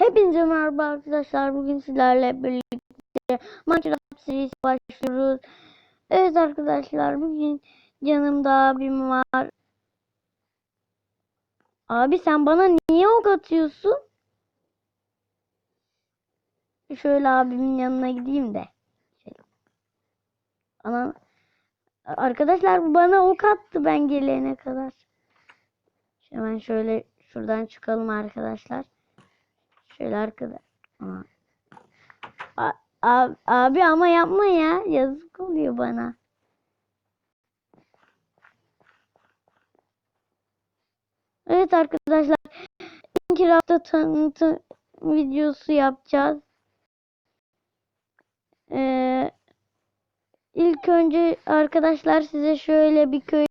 Hepinize merhaba arkadaşlar. Bugün sizlerle birlikte Minecraft serisi başlıyoruz. Evet arkadaşlar bugün yanımda abim var. Abi sen bana niye ok atıyorsun? Şöyle abimin yanına gideyim de. Şöyle. Ana Arkadaşlar bana ok attı ben gelene kadar. Hemen şöyle şuradan çıkalım arkadaşlar. Şöyle arkada. Aa. A- a- abi ama yapma ya. Yazık oluyor bana. Evet arkadaşlar. Minecraft'ta tanıtım videosu yapacağız. Ee, ilk önce arkadaşlar size şöyle bir köy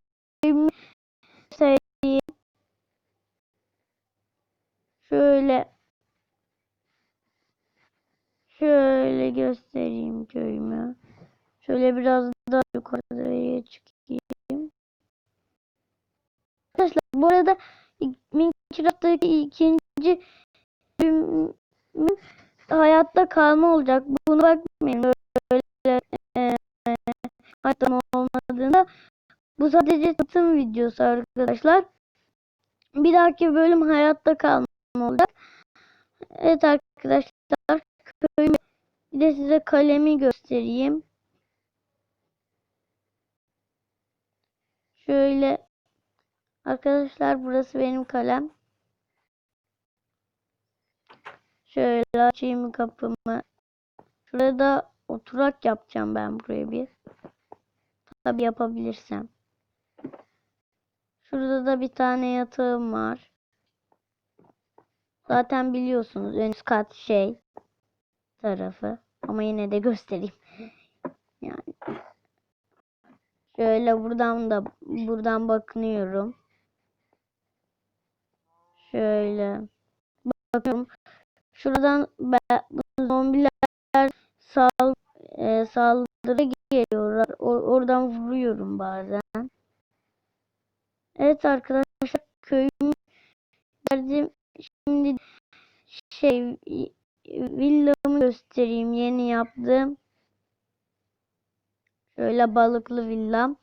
söyleyeyim. Şöyle Şöyle göstereyim köyümü. Şöyle biraz daha yukarıya çıkayım. Arkadaşlar bu arada Minecraft'taki ikinci bölümüm hayatta kalma olacak. Bunu bakmayın böyle e, hayatta olmadığında bu sadece tanıtım videosu arkadaşlar. Bir dahaki bölüm hayatta kalma olacak. Evet arkadaşlar köyümü bir de size kalemi göstereyim. Şöyle arkadaşlar burası benim kalem. Şöyle açayım kapımı. Şurada oturak yapacağım ben buraya bir. Tabi yapabilirsem. Şurada da bir tane yatağım var. Zaten biliyorsunuz ön üst kat şey tarafı. Ama yine de göstereyim. Yani şöyle buradan da buradan bakınıyorum. Şöyle bakıyorum. Şuradan ben, zombiler sal e, saldırı geliyor. Or, oradan vuruyorum bazen. Evet arkadaşlar köyüm verdim. Şimdi şey villamı göstereyim. Yeni yaptım. Şöyle balıklı villam.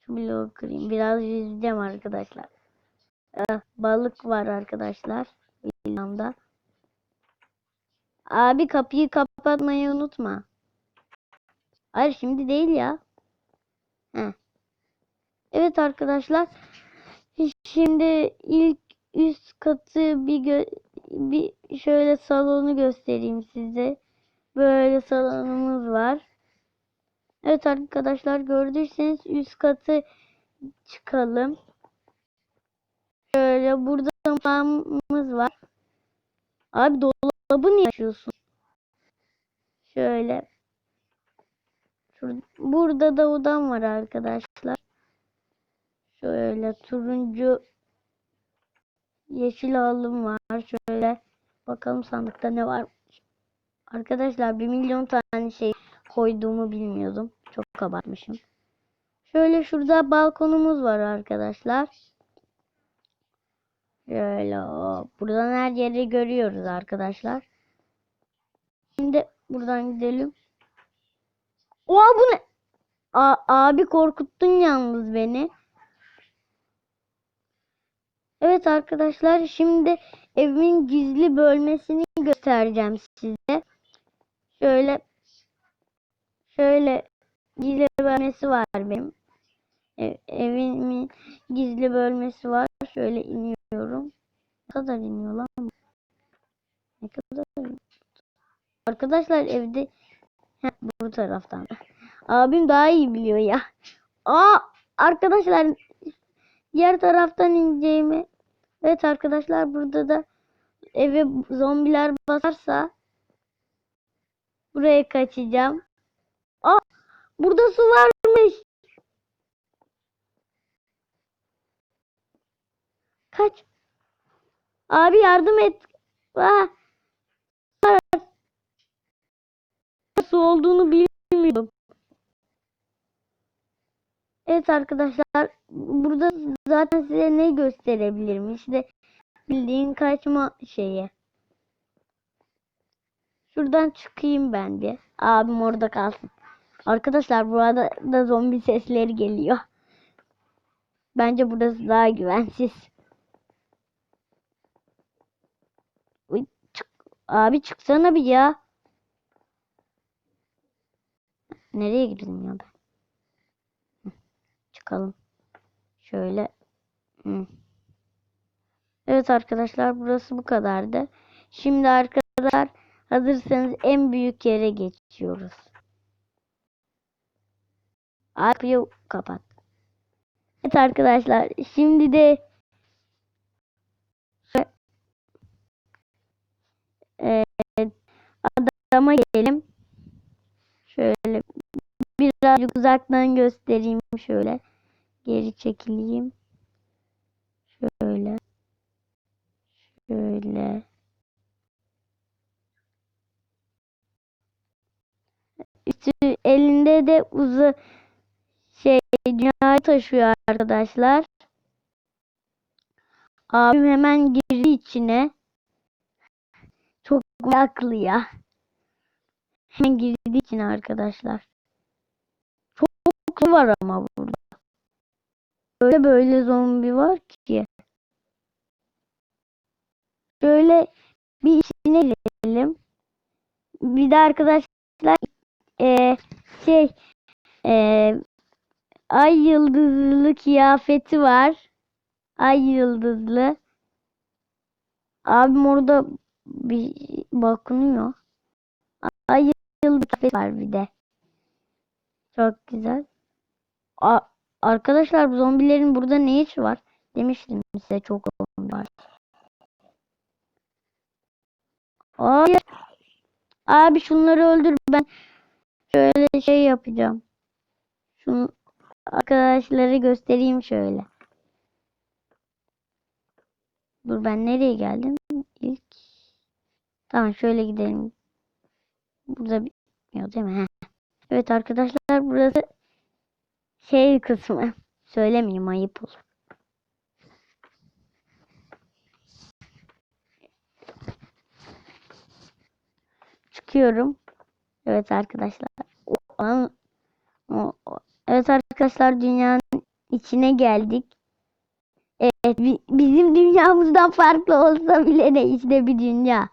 Şu bloğu kırayım. Biraz yüzeceğim arkadaşlar. Eh, balık var arkadaşlar. Villamda. Abi kapıyı kapatmayı unutma. Hayır şimdi değil ya. Heh. Evet arkadaşlar. Şimdi ilk üst katı bir gö bir şöyle salonu göstereyim size. Böyle salonumuz var. Evet arkadaşlar gördüyseniz üst katı çıkalım. Şöyle burada mutfağımız var. Abi dolabı niye açıyorsun? Şöyle. Burada da odam var arkadaşlar. Şöyle turuncu yeşil alım var. Şöyle bakalım sandıkta ne var. Arkadaşlar bir milyon tane şey koyduğumu bilmiyordum. Çok kabartmışım. Şöyle şurada balkonumuz var arkadaşlar. Şöyle o. Buradan her yeri görüyoruz arkadaşlar. Şimdi buradan gidelim. Oha bu ne? A abi korkuttun yalnız beni. Evet arkadaşlar şimdi evimin gizli bölmesini göstereceğim size. Şöyle şöyle gizli bölmesi var benim. Ev, evimin gizli bölmesi var. Şöyle iniyorum. Ne kadar iniyor lan? Ne kadar Arkadaşlar evde Heh, bu taraftan. Abim daha iyi biliyor ya. Aa arkadaşlar diğer taraftan ineceğimi. Evet arkadaşlar burada da eve zombiler basarsa buraya kaçacağım. Aa burada su varmış. Kaç. Abi yardım et. Aa. Su olduğunu bilmiyordum. Evet arkadaşlar burada zaten size ne gösterebilirim işte bildiğin kaçma şeyi. Şuradan çıkayım ben bir. Abim orada kalsın. Arkadaşlar burada da zombi sesleri geliyor. Bence burası daha güvensiz. Uy, çık. Abi çıksana bir ya. Nereye girdim ya ben? Çıkalım. Şöyle. Hı. Evet arkadaşlar burası bu kadardı. Şimdi arkadaşlar hazırsanız en büyük yere geçiyoruz. Kapıyı kapat. Evet arkadaşlar şimdi de adama gelelim. Şöyle birazcık uzaktan göstereyim şöyle. Geri çekileyim. Şöyle. Şöyle. Üstü elinde de uzun şey dünyayı taşıyor arkadaşlar. Abim hemen girdi içine. Çok meraklı ya. Hemen girdi içine arkadaşlar. Çok zombi var ama burada. Böyle böyle zombi var ki. Şöyle bir içine girelim. Bir de arkadaşlar eee, şey eee, ay yıldızlı kıyafeti var. Ay yıldızlı. Abim orada bir bakınıyor. Ay yıldızlı kıyafeti var bir de. Çok güzel. A arkadaşlar zombilerin burada ne işi var? Demiştim size çok var. Hayır. Abi şunları öldür ben şöyle şey yapacağım. Şunu arkadaşları göstereyim şöyle. Dur ben nereye geldim? İlk. Tamam şöyle gidelim. Burada bitmiyor değil mi? Heh. Evet arkadaşlar burası şey kısmı. Söylemeyeyim ayıp olur. Çıkıyorum. Evet arkadaşlar. O o- o- Evet arkadaşlar dünyanın içine geldik. Evet bi- bizim dünyamızdan farklı olsa bile ne işte bir dünya.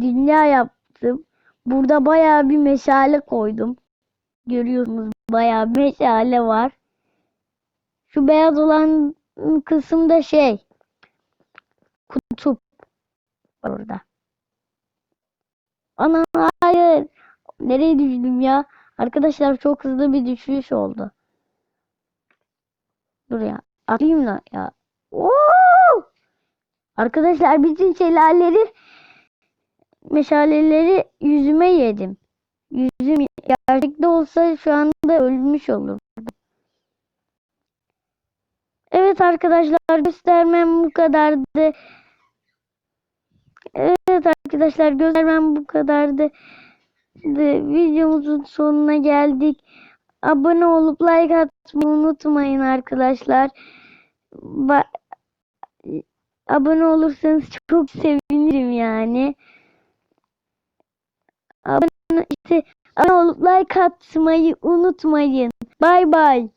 Dünya yaptım. Burada bayağı bir meşale koydum. Görüyorsunuz bayağı meşale var. Şu beyaz olan kısımda şey kutup var orada. Ana hayır. Nereye düştüm ya? Arkadaşlar çok hızlı bir düşüş oldu. Dur ya. Atayım da ya. Oo! Arkadaşlar bütün şelaleleri meşaleleri yüzüme yedim. Yüzüm gerçekte olsa şu anda ölmüş olur. Evet arkadaşlar göstermem bu kadardı. Evet arkadaşlar göstermem bu kadardı. De, videomuzun sonuna geldik. Abone olup like atmayı unutmayın arkadaşlar. Ba abone olursanız çok sevinirim yani. Abone, işte, abone olup like atmayı unutmayın. Bay bay.